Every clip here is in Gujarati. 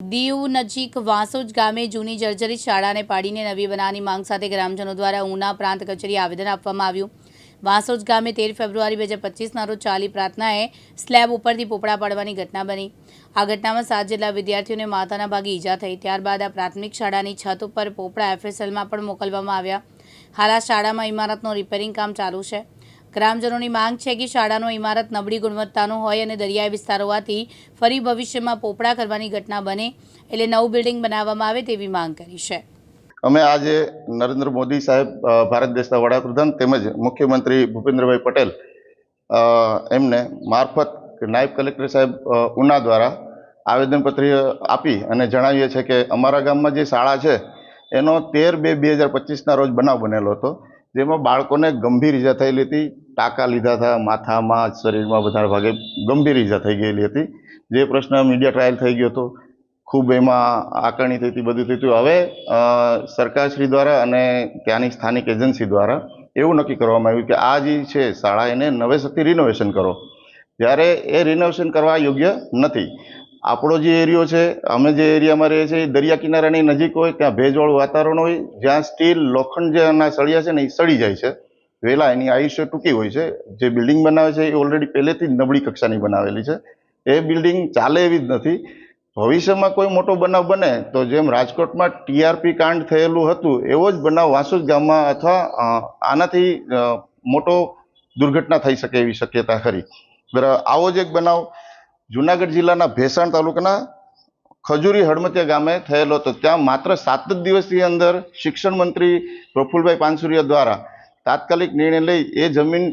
દીવ નજીક વાંસોજ ગામે જૂની જર્જરિત શાળાને પાડીને નવી બનાવવાની માંગ સાથે ગ્રામજનો દ્વારા ઉના પ્રાંત કચેરી આવેદન આપવામાં આવ્યું. વાંસોજ ગામે તેર ફેબ્રુઆરી બે હજાર પચીસના રોજ ચાલી પ્રાર્થનાએ સ્લેબ ઉપરથી પોપડા પાડવાની ઘટના બની. આ ઘટનામાં સાત જેટલા વિદ્યાર્થીઓને માથાના ભાગે ઈજા થઈ. ત્યારબાદ આ પ્રાથમિક શાળાની છત ઉપર પોપડા એફએસએલમાં પણ મોકલવામાં આવ્યા. હાલ આ શાળામાં ઇમારતનું રિપેરિંગ કામ ચાલુ છે. ગ્રામજનોની માંગ છે કે શાળાનો ઇમારત નબળી ગુણવત્તાનો હોય અને દરિયાઈ વિસ્તાર હોવાથી ફરી ભવિષ્યમાં પોપડા કરવાની ઘટના બને એટલે નવું બિલ્ડિંગ બનાવવામાં આવે તેવી માંગ કરી છે. અમે આજે નરેન્દ્ર મોદી સાહેબ ભારત દેશના વડાપ્રધાન તેમજ મુખ્યમંત્રી ભૂપેન્દ્રભાઈ પટેલ એમને મારફત નાયબ કલેક્ટર સાહેબ ઉના દ્વારા આવેદનપત્ર આપી અને જણાવીએ છીએ કે અમારા ગામમાં જે શાળા છે એનો તેર બે બે હજાર પચીસના રોજ બનાવ બનેલો હતો. જેમાં બાળકોને ગંભીર ઈજા થયેલી હતી, ટાંકા લીધા હતા, માથામાં, શરીરમાં બધા ભાગે ગંભીર ઈજા થઈ ગયેલી હતી. જે પ્રશ્ન મીડિયા ટ્રાયલ થઈ ગયો હતો, ખૂબ એમાં આકારણી થઈ હતી, બધું થયું હતું હવે સરકારશ્રી દ્વારા અને ત્યાંની સ્થાનિક એજન્સી દ્વારા એવું નક્કી કરવામાં આવ્યું કે આ જે છે શાળા, એને નવેસરથી રિનોવેશન કરો. જ્યારે એ રિનોવેશન કરવા યોગ્ય નથી. આપણો જે એરિયો છે, અમે જે એરિયામાં રહીએ છીએ, એ દરિયા કિનારાની નજીક હોય, ત્યાં ભેજવાળું વાતાવરણ હોય, જ્યાં સ્ટીલ લોખંડ જે એના સળિયા છે ને, એ સડી જાય છે. વહેલા એની આયુષ્ય ટૂંકી હોય છે. જે બિલ્ડિંગ બનાવે છે, એ ઓલરેડી પહેલેથી જ નબળી કક્ષાની બનાવેલી છે. એ બિલ્ડિંગ ચાલે એવી જ નથી. ભવિષ્યમાં કોઈ મોટો બનાવ બને, તો જેમ રાજકોટમાં ટીઆરપી કાંડ થયેલું હતું, એવો જ બનાવ વાસુદ ગામમાં અથવા આનાથી મોટો દુર્ઘટના થઈ શકે એવી શક્યતા ખરી. બરાબર આવો જ એક બનાવ જુનાગઢ જિલ્લાના ભેસાણ તાલુકાના ખજૂરી હડમતિયા ગામે થયેલો હતો. ત્યાં માત્ર સાત જ દિવસની અંદર શિક્ષણ મંત્રી પ્રફુલભાઈ પાનસુરિયા દ્વારા તાત્કાલિક નિર્ણય લઈ એ જમીન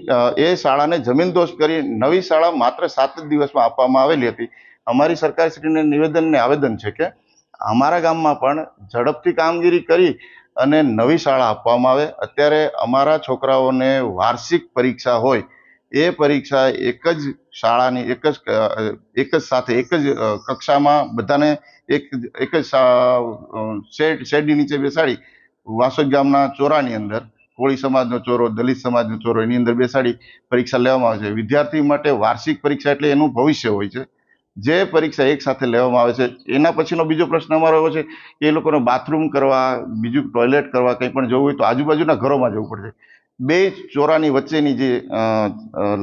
એ શાળાને જમીનદોષ કરી નવી શાળા માત્ર સાત જ દિવસમાં આપવામાં આવેલી હતી. અમારી સરકારશ્રીને નિવેદન ને આવેદન છે કે અમારા ગામમાં પણ ઝડપથી કામગીરી કરી અને નવી શાળા આપવામાં આવે. અત્યારે અમારા છોકરાઓને વાર્ષિક પરીક્ષા હોય એ પરીક્ષા એક જ શાળાની, એક જ એક જ સાથે, એક જ કક્ષામાં બધાને એક એક જ શેડ, શેડની નીચે બેસાડી વાસોદ ગામના ચોરાની અંદર, કોળી સમાજનો ચોરો, દલિત સમાજનો ચોરો, એની અંદર બેસાડી પરીક્ષા લેવામાં આવે છે. વિદ્યાર્થી માટે વાર્ષિક પરીક્ષા એટલે એનું ભવિષ્ય હોય છે. જે પરીક્ષા એક સાથે લેવામાં આવે છે, એના પછીનો બીજો પ્રશ્ન અમારો એવો છે કે એ લોકોને બાથરૂમ કરવા, બીજું ટોયલેટ કરવા કંઈ પણ જવું હોય તો આજુબાજુના ઘરોમાં જવું પડશે. બે ચોરાની વચ્ચેની જે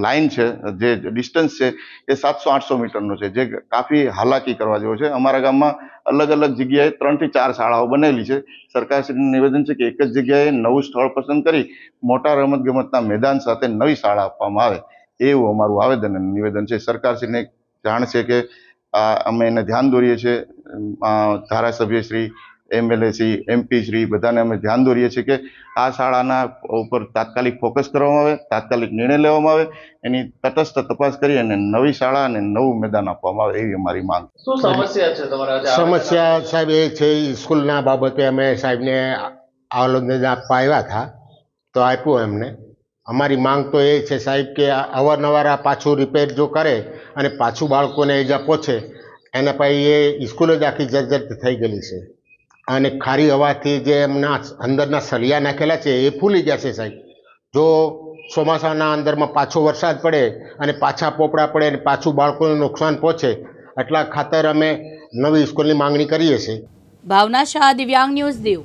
લાઈન છે, જે ડિસ્ટન્સ છે, એ સાતસો આઠસો મીટરનો છે, જે કાફી હાલાકી કરવા જેવો છે. અમારા ગામમાં અલગ અલગ જગ્યાએ ત્રણથી ચાર શાળાઓ બનેલી છે. સરકારશ્રીનું નિવેદન છે કે એક જ જગ્યાએ નવું સ્થળ પસંદ કરી મોટા રમતગમતના મેદાન સાથે નવી શાળા આપવામાં આવે. એવું અમારું આવેદન અને નિવેદન છે. સરકારશ્રીને જાણ છે કે અમે એને ધ્યાન દોરીએ છીએ. ધારાસભ્યશ્રી ધારાસભ્ય શ્રી એમએલએ શ્રી એમપી શ્રી બધાને અમે ધ્યાન દોરીએ છીએ કે આ શાળાના ઉપર તાત્કાલિક ફોકસ કરવામાં આવે તાત્કાલિક નિર્ણય લેવામાં આવે એની તટસ્થ તપાસ કરી અને નવી શાળા અને નવું મેદાન આપવામાં આવે એવી અમારી માંગ શું સમસ્યા છે તમારા સમસ્યા સાહેબ એ છે સ્કૂલના બાબતે અમે સાહેબને આવેદન આપવા આવ્યા હતા તો આપ્યું એમને. અમારી માંગ તો એ છે સાહેબ કે અવારનવાર આ પાછું રિપેર જો કરે અને પાછું બાળકોને ઈજા પહોંચે એના પછી એ સ્કૂલ જ આખી જર્જર થઈ ગયેલી છે. અને ખારી હવાથી જે એમના અંદરના સળિયા નાખેલા છે એ ફૂલી જશે સાહેબ. જો ચોમાસાના અંદરમાં પાછો વરસાદ પડે અને પાછા પોપડા પડે અને પાછું બાળકોને નુકસાન પહોંચે, એટલા ખાતર અમે નવી સ્કૂલની માંગણી કરીએ છીએ. ભાવના શાહ, દિવ્યાંગ ન્યૂઝ દીવ.